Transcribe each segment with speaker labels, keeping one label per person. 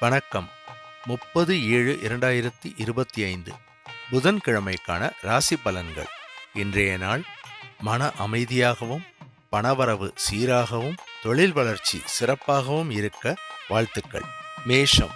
Speaker 1: வணக்கம். முப்பது ஏழு இரண்டாயிரத்தி இருபத்தி ஐந்து. புதன்கிழமைக்கான ராசி பலன்கள். இன்றைய நாள் மன அமைதியாகவும் பணவரவு சீராகவும் தொழில் வளர்ச்சி சிறப்பாகவும் இருக்க வாழ்த்துக்கள். மேஷம்.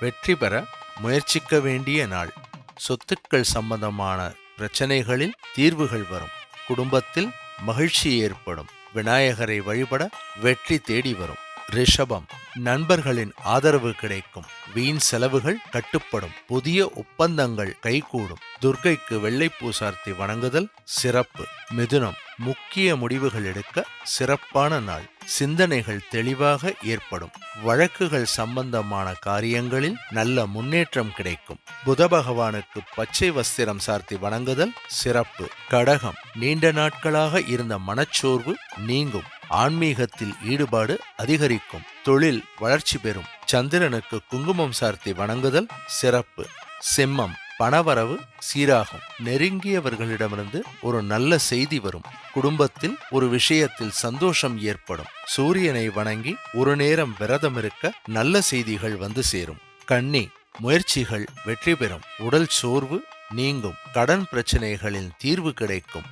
Speaker 1: வெற்றி பெற முயற்சிக்க வேண்டிய நாள். சொத்துக்கள் சம்பந்தமான பிரச்சனைகளில் தீர்வுகள் வரும். குடும்பத்தில் மகிழ்ச்சி ஏற்படும். விநாயகரை வழிபட வெற்றி தேடி வரும். ரிஷபம். நண்பர்களின் ஆதரவு கிடைக்கும். வீண் செலவுகள் கட்டுப்படும். புதிய ஒப்பந்தங்கள் கைகூடும். துர்க்கைக்கு வெள்ளை பூசார்த்தி வணங்குதல் சிறப்பு. மிதுனம் முக்கிய முடிவுகள் எடுக்க சிறப்பான நாள். சிந்தனைகள் தெளிவாக ஏற்படும். வழக்குகள் சம்பந்தமான காரியங்களில் நல்ல முன்னேற்றம் கிடைக்கும். புத பகவானுக்கு பச்சை வஸ்திரம் சார்த்தி வணங்குதல் சிறப்பு. கடகம் நீண்ட நாட்களாக இருந்த மனச்சோர்வு நீங்கும். ஆன்மீகத்தில் ஈடுபாடு அதிகரிக்கும். தொழில் வளர்ச்சி பெறும். சந்திரனுக்கு குங்குமம் சார்த்தி வணங்குதல் சிறப்பு. சிம்மம் பணவரவு சீராகும். நெருங்கியவர்களிடமிருந்து ஒரு நல்ல செய்தி வரும். குடும்பத்தில் ஒரு விஷயத்தில் சந்தோஷம் ஏற்படும். சூரியனை வணங்கி ஒரு நேரம் விரதம் இருக்க நல்ல செய்திகள் வந்து சேரும். கண்ணி முயற்சிகள் வெற்றி பெறும். உடல் சோர்வு நீங்கும். கடன் பிரச்சனைகளின் தீர்வு கிடைக்கும்.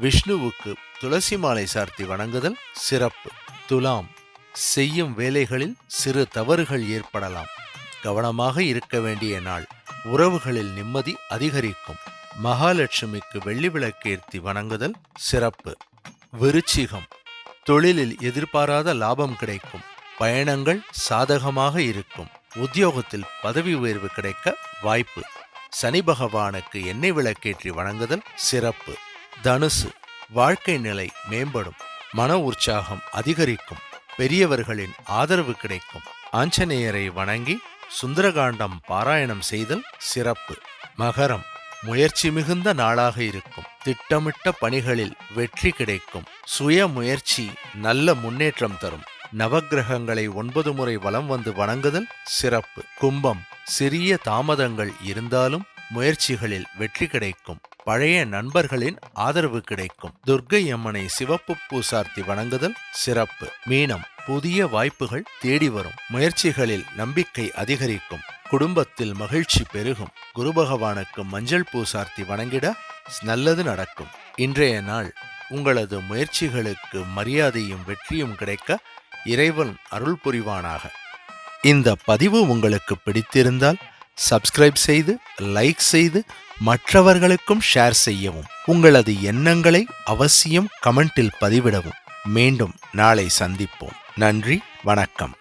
Speaker 1: விஷ்ணுவுக்கு துளசி மாலை சார்த்தி வணங்குதல் சிறப்பு. துலாம் செய்யும் வேலைகளில் சிறு தவறுகள் ஏற்படலாம். கவனமாக இருக்க வேண்டிய நாள். உறவுகளில் நிம்மதி அதிகரிக்கும். மகாலட்சுமிக்கு வெள்ளி விளக்கேர்த்தி வணங்குதல் சிறப்பு. விருச்சிகம். தொழிலில் எதிர்பாராத லாபம் கிடைக்கும். பயணங்கள் சாதகமாக இருக்கும். உத்தியோகத்தில் பதவி உயர்வு கிடைக்க வாய்ப்பு. சனி பகவானுக்கு எண்ணெய் விளக்கேற்றி வணங்குதல் சிறப்பு. தனுசு. வாழ்க்கை நிலை மேம்படும். மன உற்சாகம் அதிகரிக்கும். பெரியவர்களின் ஆதரவு கிடைக்கும். ஆஞ்சநேயரை வணங்கி சுந்தரகாண்டம் பாராயணம் செய்தல் சிறப்பு. மகரம் முயற்சி மிகுந்த நாளாக இருக்கும். திட்டமிட்ட பணிகளில் வெற்றி கிடைக்கும். சுய முயற்சி நல்ல முன்னேற்றம் தரும். நவகிரகங்களை ஒன்பது முறை வலம் வந்து வணங்குதல் சிறப்பு. கும்பம் சிறிய தாமதங்கள் இருந்தாலும் முயற்சிகளில் வெற்றி கிடைக்கும். பழைய நண்பர்களின் ஆதரவு கிடைக்கும். துர்க்கை அம்மனை சிவப்பு பூசார்த்தி வணங்குதல் சிறப்பு. மீனம் புதிய வாய்ப்புகள் தேடி வரும். முயற்சிகளில் நம்பிக்கை அதிகரிக்கும். குடும்பத்தில் மகிழ்ச்சி பெருகும். குரு பகவானுக்கு மஞ்சள் பூசார்த்தி வணங்கிட நல்லது நடக்கும். இன்றைய நாள் உங்களது முயற்சிகளுக்கு மரியாதையும் வெற்றியும் கிடைக்க இறைவன் அருள் புரிவானாக. இந்த பதிவு உங்களுக்கு பிடித்திருந்தால் சப்ஸ்கிரைப் செய்து லைக் செய்து மற்றவர்களுக்கும் ஷேர் செய்யவும். உங்களது எண்ணங்களை அவசியம் கமெண்டில் பதிவிடவும். மீண்டும் நாளை சந்திப்போம். நன்றி வணக்கம்.